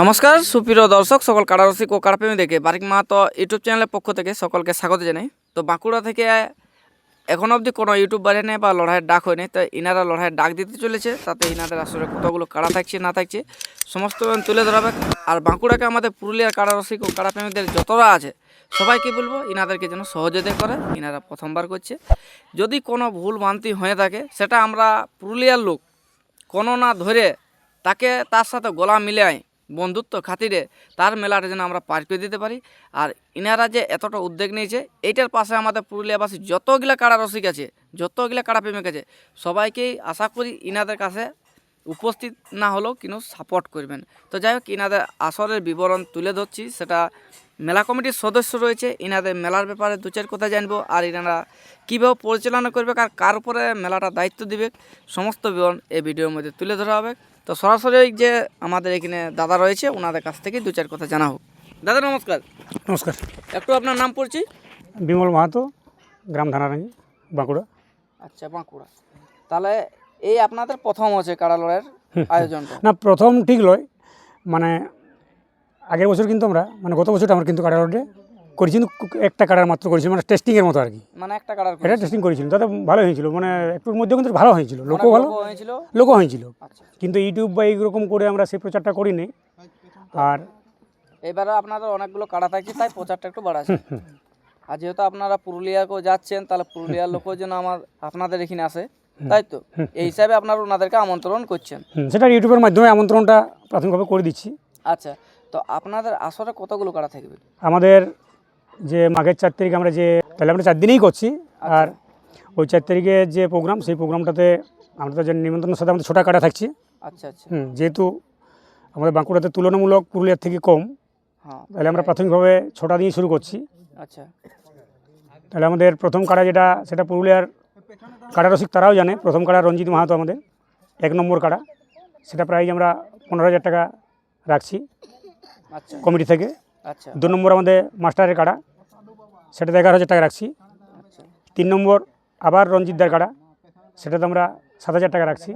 নমস্কার, সুপ্রিয় দর্শক, সকল কারারসিক ও কারাপ্রেমী দেখে বারিক মাহাতো ইউটিউব চ্যানেলের পক্ষ থেকে সকলকে স্বাগত জানাই। তো বাঁকুড়া থেকে এখন অবধি কোনো ইউটিউব ইউটিউবারে নেই বা লড়াইয়ের ডাক হয়নি তো ইনারা লড়াইয়ের ডাক দিতে চলেছে, তাতে ইনাদের আসলে কতগুলো কাড়া থাকছে, না থাকছে, সমস্ত তুলে ধরাবে আর বাঁকুড়াকে আমাদের পুরুলিয়ার কারারসিক ও কারাপ্রেমীদের যতটা আছে, সবাইকে বলব ইনাদেরকে যেন সহযোগিতা করে, ইনারা প্রথমবার করছে। যদি কোনো ভুল ভ্রান্তি হয়ে থাকে, সেটা আমরা পুরুলিয়ার লোক কোনো না ধরে তাকে তার সাথে গলা মিলায় বন্ধুত্ব খাতিরে তার মেলাটা যেন আমরা পার করে দিতে পারি। আর ইনারা যে এতটা উদ্যোগ নিয়েছে, এইটার পাশে আমাদের পুরুলিয়াবাসী যতগুলা কাড়া রসিক আছে, যতগুলা কাড়া প্রেমিক আছে, সবাইকেই আশা করি ইনাদের কাছে উপস্থিত না হলেও কিন্তু সাপোর্ট করবেন। তো যাই হোক, ইনাদের আসরের বিবরণ তুলে ধরছি। সেটা মেলা কমিটির সদস্য রয়েছে, ইনাদের মেলার ব্যাপারে দু চার কথা জানব, আর ইনারা কীভাবে পরিচালনা করবে আর কার উপরে মেলাটা দায়িত্ব দিবে, সমস্ত বিবরণ এই ভিডিওর মধ্যে তুলে ধরা হবে। তো সরাসরি ওই যে আমাদের এখানে দাদা রয়েছে ওনাদের কাছ থেকে দু চার কথা জানা হোক। দাদা নমস্কার। নমস্কার। একটু আপনার নাম পড়ছি? বিমল মাহাতো গ্রাম ধানারাঙ্গি বাঁকুড়া। আচ্ছা বাঁকুড়া। তাহলে এই আপনাদের প্রথম হচ্ছে কাড়া লড়াইয়ের আয়োজনটা। না প্রথম ঠিক লয়। মানে আগের বছর কিন্তু আমরা মানে গত বছরটা আমরা কিন্তু কাড়া লড়ে করেছি কিন্তু একটা কাড়ার মাত্র করেছি মানে টেস্টিংয়ের মতো আর কি। মানে একটা কাড়ার এটা টেস্টিং করেছিল তাতে ভালো হয়েছিল মানে একটুর মধ্যে কিন্তু ভালো হয়েছিল লোকও ভালো। হয়েছিল? লোকও হয়েছিল। আচ্ছা। কিন্তু ইউটিউব বা এইরকম করে আমরা সেই প্রচারটা করিনি। আর এবারে আপনাদের অনেকগুলো কাড়া থাকছে তাই প্রচারটা একটু বাড়াচ্ছে। আর যেহেতু আপনারা পুরুলিয়াকেও যাচ্ছেন তাহলে পুরুলিয়ার লোকও যেন আমার আপনাদের এখানে আসে তাই তো? এই হিসাবে আপনারা ওনাদেরকে আমন্ত্রণ করছেন। সেটা ইউটিউবের মাধ্যমে আমন্ত্রণটা প্রাথমিকভাবে করে দিচ্ছি। আচ্ছা তো আপনাদের আসরে কতগুলো কাড়া থাকবে? আমাদের যে মাঘের চার তারিখ আমরা যে তাহলে আমরা চার দিনেই করছি। আর ওই চার তারিখে যে প্রোগ্রাম সেই প্রোগ্রামটাতে আমরা তো যে নিমন্ত্রণের সাথে আমাদের ছোটা কাটা থাকছি। আচ্ছা আচ্ছা। হুম, যেহেতু আমাদের বাঁকুড়াতে তুলনামূলক পুরুলিয়ার থেকে কম হ্যাঁ। তাহলে আমরা প্রাথমিকভাবে ছোটা দিয়ে শুরু করছি। আচ্ছা। তাহলে আমাদের প্রথম কাটা যেটা সেটা পুরুলিয়ার কাটা রসিক তারাও জানে প্রথম কাটা রঞ্জিত মাহাতো আমাদের এক নম্বর কাটা সেটা প্রাইজ আমরা পনেরো হাজার টাকা রাখছি আচ্ছা। কমিটি থেকে। আচ্ছা। দু নম্বর আমাদের মাস্টারের কাড়া। সেটাতে এগারো হাজার টাকা রাখছি। আচ্ছা। তিন নম্বর আবার রঞ্জিতদার কাড়া। সেটাতে আমরা সাত হাজার টাকা রাখছি।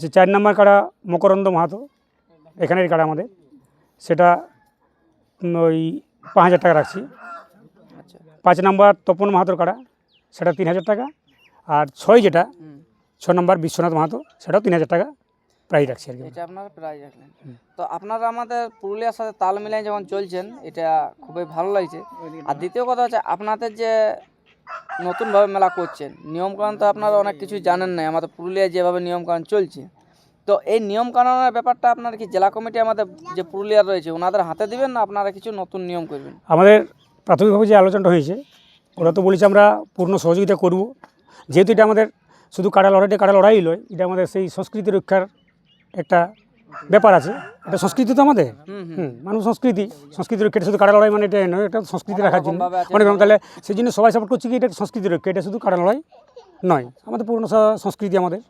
যে চার নম্বর কাড়া মকরন্দ মাহাতো। এখানের কাড়া আমাদের। সেটা ওই পাঁচ হাজার টাকা রাখছি। আচ্ছা। পাঁচ নম্বর তপন মাহাতোর কাড়া। সেটা তিন হাজার টাকা। আর ছয় যেটা ছ নম্বর বিশ্বনাথ মাহাতো। সেটাও তিন হাজার টাকা। প্রাইজ রাখছি আর কি এটা আপনারা প্রায় রাখলেন। তো আপনারা আমাদের পুরুলিয়ার সাথে তাল মিলাই যেমন চলছেন এটা খুবই ভালো লাগছে। আর দ্বিতীয় কথা হচ্ছে আপনাদের যে নতুনভাবে মেলা করছেন নিয়মকানুন তো আপনারা অনেক কিছু জানেন না আমাদের পুরুলিয়ায় যেভাবে নিয়মকানুন চলছে। তো এই নিয়ম কানুনের ব্যাপারটা আপনার কি জেলা কমিটি আমাদের যে পুরুলিয়ার রয়েছে ওনাদের হাতে দিবেন না আপনারা কিছু নতুন নিয়ম করবেন? আমাদের প্রাথমিকভাবে যে আলোচনাটা হয়েছে ওরা তো বলেছে আমরা পূর্ণ সহযোগিতা করব। যেহেতু এটা আমাদের শুধু কাড়া লড়াইটা কাড়া লড়াই নয় এটা আমাদের সেই সংস্কৃতি রক্ষার একটা ব্যাপার আছে। এটা সংস্কৃতি তো আমাদের। হুম মানুষ সংস্কৃতি। সংস্কৃতি রক্ষা এটা শুধু কাড়া লড়াই মানে এটা নয় এটা সংস্কৃতি রাখার জন্য। অনেক রকম তাহলে সেই জন্য সবাই সাপোর্ট করছে কি এটা সংস্কৃতি রক্ষা এটা শুধু কাড়া লড়াই নয় আমাদের পূর্ণ স- সংস্কৃতি আমাদের।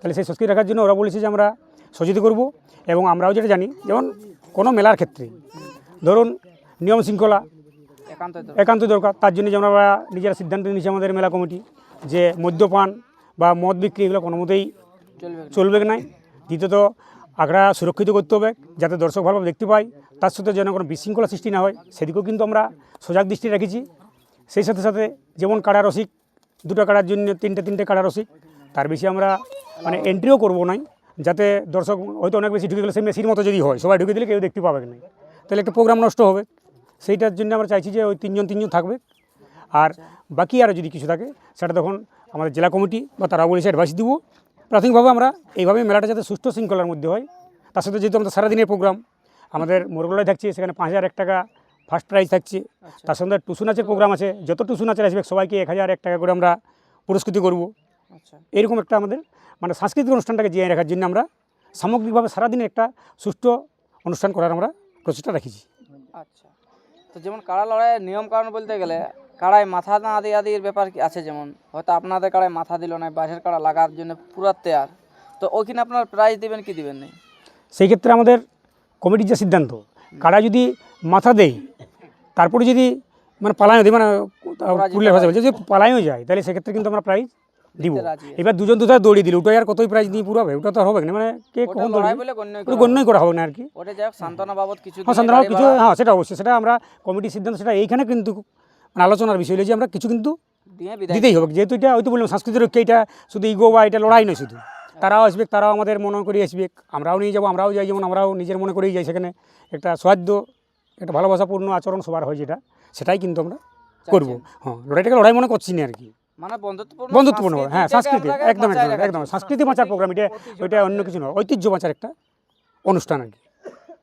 তাহলে সেই সংস্কৃতি রাখার জন্য ওরা বলেছে যে আমরা সহযোগিতা করব এবং আমরাও যেটা জানি যেমন কোনো মেলার ক্ষেত্রে ধরুন নিয়ম শৃঙ্খলা একান্ত দরকার। তার জন্য যেমন আমরা নিজেরা সিদ্ধান্ত নিয়েছি আমাদের মেলা কমিটি যে মদ্যপান বা মদ বিক্রি এগুলো কোনো মতেই চলবে চলবে নাই দ্বিতীয়ত, আগ্রা সুরক্ষিত করতে হবে যাতে দর্শক ভালোভাবে দেখতে পায়। তার সাথে যেন কোনো বিশৃঙ্খলা সৃষ্টি না হয়, সেদিকেও কিন্তু আমরা সজাগ দৃষ্টি রেখেছি। সেই সাথে সাথে যেমন কাড়া রসিক, দুটো কাড়ার জন্য তিনটে তিনটে কাড়া রসিক, তার বেশি আমরা মানে এন্ট্রিও করব নাই, যাতে দর্শক হয়তো অনেক বেশি ঢুকে গেলে সেই মেসির মতো যদি হয়, সবাই ঢুকে দিলে কেউ দেখতে পাবে না। তাহলে একটা প্রোগ্রাম নষ্ট হবে। সেইটার জন্য আমরা চাইছি যে ওই তিনজন তিনজন থাকবে। আর বাকি আরও যদি কিছু থাকে, সেটা তখন আমাদের জেলা কমিটি বা তারা বলেছে অ্যাডভাইস দিব। প্রাথমিকভাবে আমরা এইভাবে মেলাটা যাতে সুষ্ঠু শৃঙ্খলার মধ্যে হয় তার সাথে যেহেতু আমাদের সারাদিনের প্রোগ্রাম আমাদের মোরগলায় থাকছে সেখানে পাঁচ হাজার এক টাকা ফার্স্ট প্রাইজ থাকছে আচ্ছা। তার সঙ্গে টুসু নাচের প্রোগ্রাম আছে যত টুসু নাচের আসবে সবাইকে এক হাজার এক টাকা করে আমরা পুরস্কৃত করব। আচ্ছা। এরকম একটা আমাদের মানে সাংস্কৃতিক অনুষ্ঠানটাকে জিয়ে রাখার জন্য আমরা সামগ্রিকভাবে সারাদিনে একটা সুষ্ঠু অনুষ্ঠান করার আমরা প্রচেষ্টা রেখেছি। আচ্ছা। তো যেমন কাড়া লড়াইয়ের নিয়ম কারণ বলতে গেলে কাড়ায় মাথা না দিয়ে আদির ব্যাপার কি আছে যেমন? হয়তো আপনাদের কাড়ায় মাথা দিল না বাইরের কাড়া লাগার জন্য পুরা তেয়ার। তো ওইখানে আপনার প্রাইজ দিবেন কি দিবেন না সেই ক্ষেত্রে আমাদের কমিটির যে সিদ্ধান্ত কারা যদি মাথা দেয় তারপরে যদি মানে পালায়ও দেয় মানে পুরুলিয়া ভাষা বলছে যদি পালায়ও যায় তাহলে সেক্ষেত্রে কিন্তু আমরা প্রাইজ দিব। এবার দুজন দুধার দৌড়িয়ে দিল ওটাই আর কতই প্রাইজ দিয়ে পুরো হবে ওটা তো হবে না মানে কে কখন বলে গণ্যই করা হবে। না আর কি। ওটা যাই হোক সান্ত্বনা বাবদ কিছু হ্যাঁ সান্ত্বনা কিছু হ্যাঁ সেটা অবশ্যই সেটা আমরা কমিটির সিদ্ধান্ত সেটা এইখানে কিন্তু আলোচনার বিষয় হলো যে আমরা কিছু কিন্তু দিতেই হবে। যেহেতু এটা হয়তো বললাম সাংস্কৃতিক রক্ষা এটা শুধু ইগো বা এটা লড়াই নয় শুধু। তারাও আসবে তারাও আমাদের মনে করে আসবে। আমরাও নিয়ে যাব আমরাও যাই যেমন আমরাও নিজের মনে করেই যাই সেখানে। একটা সৌহার্দ্য একটা ভালোবাসাপূর্ণ আচরণ সবার হয় যেটা সেটাই কিন্তু আমরা করব। হ্যাঁ লড়াইটাকে লড়াই মনে করছি না আর কি। মানে বন্ধুত্বপূর্ণ হ্যাঁ সাংস্কৃতিক একদম একদম একদম। জন্য। সাংস্কৃতিক বাঁচার প্রোগ্রাম এটা ওইটা অন্য কিছু নয় ঐতিহ্য বাঁচার একটা অনুষ্ঠান আর কি।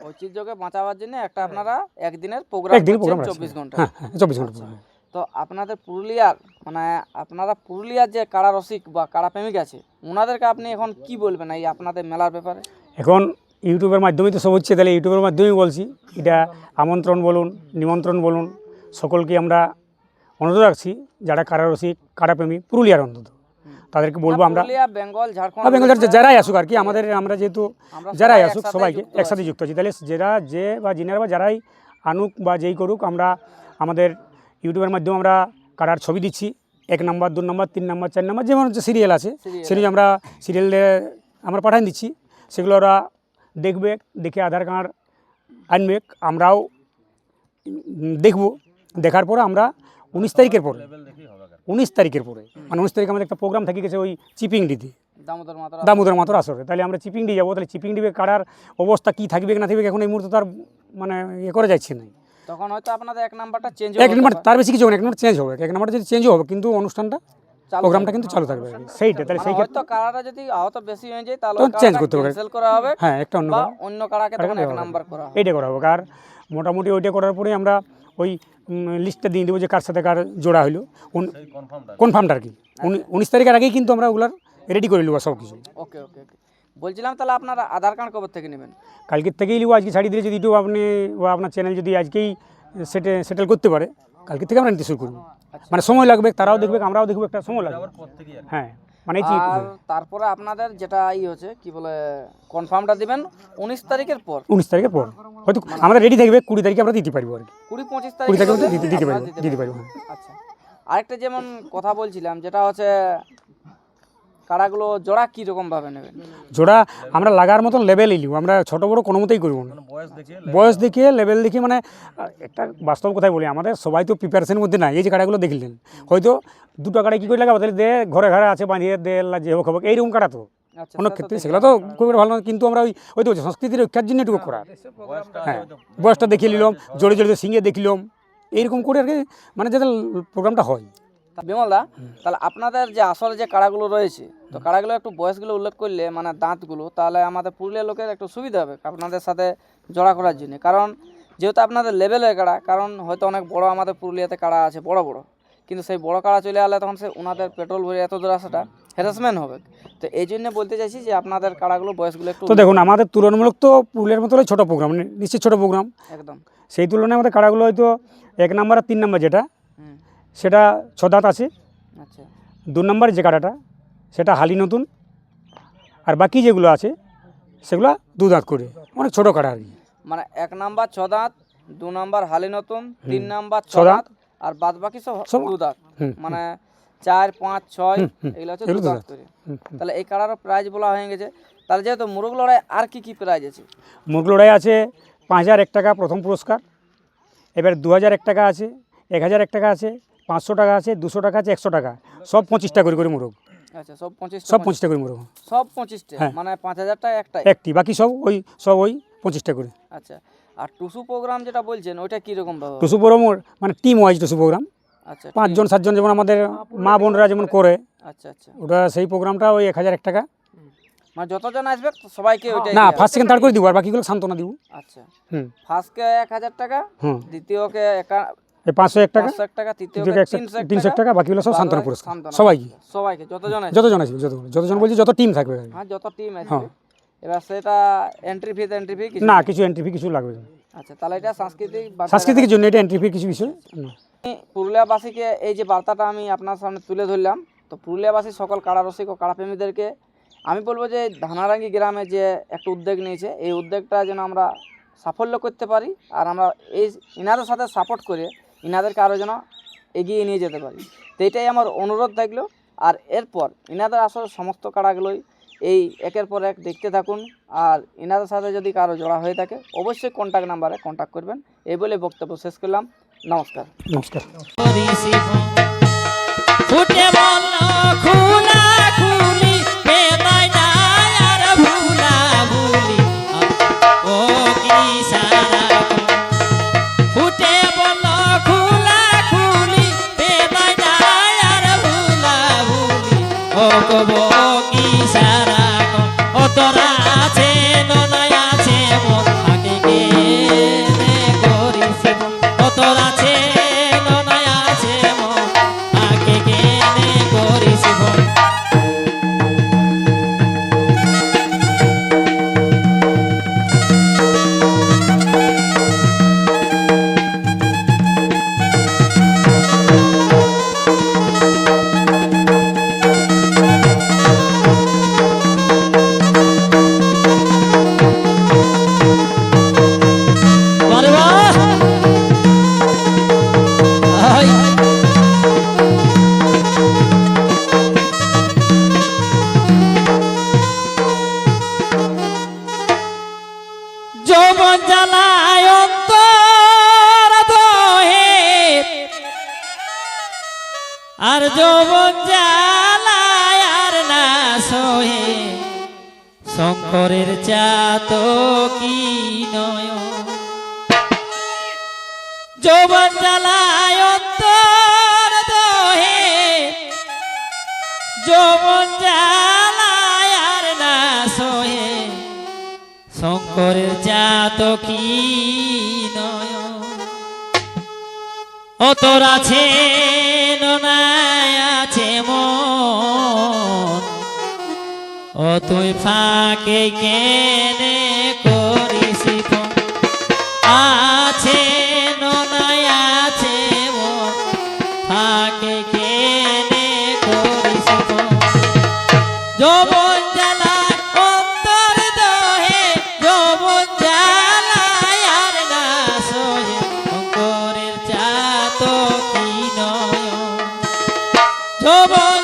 ঐতিহ্যকে বাঁচাবার জন্য একটা আপনারা একদিনের প্রোগ্রাম একদিন প্রোগ্রাম চব্বিশ ঘণ্টা হ্যাঁ হ্যাঁ চব্বিশ ঘণ্টা তো আপনাদের পুরুলিয়ার মানে আপনারা পুরুলিয়ার যে কাড়া রসিক বা কাড়া প্রেমিক আছে ওনাদেরকে আপনি এখন কি বলবেন এই আপনাদের মেলার ব্যাপারে? এখন ইউটিউবের মাধ্যমেই তো সব হচ্ছে তাহলে ইউটিউবের মাধ্যমেই বলছি। এটা আমন্ত্রণ বলুন নিমন্ত্রণ বলুন সকলকে আমরা অনুরোধ রাখছি যারা কারা কারারসিক কারাপ্রেমী পুরুলিয়ার অন্তত। তাদেরকে বলব আমরা বেঙ্গল ঝাড়খণ্ড বেঙ্গল যারা- যারাই আসুক আর কি আমাদের আমরা যেহেতু যারাই আসুক সবাইকে একসাথে যুক্ত আছি। তাহলে যারা যে বা যিনারা বা যারাই আনুক বা যেই করুক আমরা আমাদের ইউটিউবের মাধ্যমে আমরা কারার ছবি দিচ্ছি। এক নাম্বার দু নাম্বার তিন নাম্বার চার নাম্বার যেমন হচ্ছে সিরিয়াল আছে। সেগুলো আমরা সিরিয়ালে আমরা পাঠিয়ে দিচ্ছি। সেগুলো ওরা দেখবে দেখে আধার কার্ড আনবে। আমরাও দেখব। দেখার পর আমরা উনিশ তারিখের পরে উনিশ তারিখের পরে। মানে উনিশ তারিখে আমাদের একটা প্রোগ্রাম থাকি গেছে ওই চিপিং দিতে দামোদর মাতারা। মাত্র আসরে। তাহলে আমরা চিপিং দিয়ে যাব। তাহলে চিপিং ডিবে কাটার অবস্থা কী থাকবে না থাকবে এখন এই মুহূর্তে তার মানে ইয়ে করা যাচ্ছে না। তখন হয়তো আপনাদের এক নাম্বারটা চেঞ্জ এক নম্বর তার বেশি কিছু হবে এক নম্বর চেঞ্জ হবে। এক নম্বর যদি চেঞ্জ হবে কিন্তু অনুষ্ঠানটা প্রোগ্রামটা কিন্তু চালু থাকবে। সেইটা তাহলে সেই ক্ষেত্রে হয়তো কাড়াটা যদি আহত বেশি হয়ে যায় তাহলে change করতে হবে। ক্যান্সেল করা হবে হ্যাঁ একটা অন্য অন্য কাড়াকে তখন এক নাম্বার করা হবে। এইটা করা হবে। আর মোটামুটি ওইটা করার পরে আমরা ওই লিস্টটা দিয়ে দেবো যে কার সাথে কার জোড়া হইল। কনফার্মটা আর কি। উনি- উনিশ তারিখের আগেই কিন্তু আমরা ওগুলার রেডি করে নেব সব কিছু ওকে ওকে ওকে। বলছিলাম তাহলে আপনারা আধার কার্ড কবর থেকে নেবেন? কালকের থেকেই নিবো আজকে ছাড়িয়ে দিলে যদি একটু আপনি বা আপনার চ্যানেল যদি আজকেই সেটে সেটেল করতে পারে কালকে থেকে আমরা নিতে শুরু করব। মানে সময় লাগবে তারাও দেখবে আমরাও দেখব একটা সময় লাগবে। হ্যাঁ মানে তারপরে আপনাদের যেটা ই হচ্ছে কি বলে কনফার্মটা দিবেন উনিশ তারিখের পর। উনিশ তারিখের পর। হয়তো আমাদের রেডি থাকবে কুড়ি তারিখে আমরা দিতে পারব আর কি। কুড়ি পঁচিশ কুড়ি তারিখ তারিখে দিতে দিতে পারব দিতে পারব। হ্যাঁ। আচ্ছা। আরেকটা যেমন কথা বলছিলাম যেটা হচ্ছে কাড়াগুলো জোড়া কি রকম ভাবে নেবেন? জোড়া আমরা লাগার মতন লেভেলই নিব। আমরা ছোট বড় কোনো মতেই করব না। বয়স দেখিয়ে লেভেল দেখিয়ে মানে একটা বাস্তব কথাই বলি আমাদের সবাই তো প্রিপারেশনের মধ্যে নাই। এই যে কাড়াগুলো দেখলেন হয়তো দুটো কাড়া কী করে লাগাবো? তাহলে দে ঘরে ঘরে আছে বাঁধিয়ে দে যে হোক হোক এইরকম কাড়া তো। অনেক ক্ষেত্রে সেগুলো তো খুব একটা ভালো না কিন্তু আমরা ওই ওই তো সংস্কৃতির রক্ষার জন্য এটুকু করা। হ্যাঁ বয়সটা দেখিয়ে নিলাম জোরে জোরে সিঙ্গে দেখলাম এইরকম করে আর কি মানে যাতে প্রোগ্রামটা হয়। তা বিমলদা তাহলে আপনাদের যে আসলে যে কাড়াগুলো রয়েছে তো কাড়াগুলো একটু বয়সগুলো উল্লেখ করলে মানে দাঁতগুলো তাহলে আমাদের পুরুলিয়ার লোকের একটু সুবিধা হবে আপনাদের সাথে জড়া করার জন্য। কারণ যেহেতু আপনাদের লেভেলের কাড়া কারণ হয়তো অনেক বড় আমাদের পুরুলিয়াতে কাড়া আছে বড় বড়। কিন্তু সেই বড় কাড়া চলে এলে তখন সে ওনাদের পেট্রোল ভরে এত দূর আসাটা হ্যারাসমেন্ট হবে। তো এই জন্য বলতে চাইছি যে আপনাদের কাড়াগুলো বয়সগুলো একটু তো দেখুন আমাদের তুলনামূলক তো পুরুলিয়ার মতো ছোটো প্রোগ্রাম নিশ্চয়ই ছোটো প্রোগ্রাম একদম। সেই তুলনায় আমাদের কাড়াগুলো হয়তো এক নাম্বার আর তিন নাম্বার যেটা সেটা ছ দাঁত আছে। আচ্ছা। দু নম্বর যে কাটাটা সেটা হালি নতুন। আর বাকি যেগুলো আছে সেগুলো দু দাঁত করে। অনেক ছোটো কাটা আর কি। মানে এক নাম্বার ছ দাঁত দু নাম্বার হালি নতুন তিন নাম্বার ছ দাঁত। আর বাদ বাকি সব সব দু মানে চার পাঁচ ছয় এগুলো হচ্ছে এগুলো দু দু দাঁত দাঁত। করে হুম, তাহলে এই কাড়ারও প্রাইজ বলা হয়ে গেছে। তাহলে যেহেতু মুরগ লড়াই আর কি কি প্রাইজ আছে? মুরগ লড়াই আছে পাঁচ হাজার এক টাকা প্রথম পুরস্কার এবার দু হাজার এক টাকা আছে এক হাজার এক টাকা আছে পাঁচশো টাকা আছে দুশো টাকা আছে একশো টাকা সব পঁচিশটা করে করে মুরগ। আচ্ছা সব পঁচিশ সব পঁচিশটা করে মুরগ। সব পঁচিশটা? হ্যাঁ। মানে পাঁচ হাজারটা একটা একটি বাকি সব ওই সব ওই পঁচিশটা করে। আচ্ছা। আর টুসু প্রোগ্রাম যেটা বলছেন ওইটা কীরকম টুসু প্রোগ্রাম মানে টিম ওয়াইজ টুসু প্রোগ্রাম আচ্ছা পাঁচজন সাতজন যেমন আমাদের মা বোনরা যেমন করে আচ্ছা আচ্ছা। ওটা সেই প্রোগ্রামটা ওই এক হাজার এক টাকা। মানে যতজন আসবে সবাইকে ওইটাই না ফার্স্ট সেকেন্ড থার্ড করে দিব আর বাকিগুলো সান্ত্বনা দিব। আচ্ছা। হুম। ফার্স্টকে এক হাজার টাকা হুম। দ্বিতীয়কে একা- পাঁচশো এক টাকা এক টাকা তৃতীয়কে তিনশো এক টাকা। বাকিগুলো সব সান্ত্বনা পুরস্কার। সবাইকে। সবাইকে যতজন আছে যতজন আছে যত যতজন বলছি যত টিম থাকবে। হ্যাঁ যত টিম আছে হ্যাঁ। এবার সেটা এন্ট্রি ফি এন্ট্রি ফি কিছু না কিছু এন্ট্রি ফি কিছু লাগবে আচ্ছা তাহলে এটা সাংস্কৃতিক সাংস্কৃতিক জন্য এটা এন্ট্রি ফি কিছু কিছু? পুরুলিয়াবাসীকে এই যে বার্তাটা আমি আপনার সামনে তুলে ধরলাম তো পুরুলিয়াবাসী সকল কাড়ারসিক ও কারাপ্রেমীদেরকে আমি বলব যে ধানারাঙ্গি গ্রামে যে একটা উদ্যোগ নিয়েছে এই উদ্যোগটা যেন আমরা সাফল্য করতে পারি আর আমরা এই ইনাদের সাথে সাপোর্ট করে ইনাদেরকে আরও যেন এগিয়ে নিয়ে যেতে পারি। তো এটাই আমার অনুরোধ থাকল। আর এরপর ইনাদের আসলে সমস্ত কারাগুলোই এই একের পর এক দেখতে থাকুন। আর এনাদের সাথে যদি কারও জড়া হয়ে থাকে অবশ্যই কন্ট্যাক্ট নাম্বারে কন্ট্যাক্ট করবেন। এই বলে বক্তব্য শেষ করলাম। নমস্কার। নমস্কার। তো কি নয় ও তোর আছে আছে মন। ও তুই ফাঁকে কেনে কর। সবাই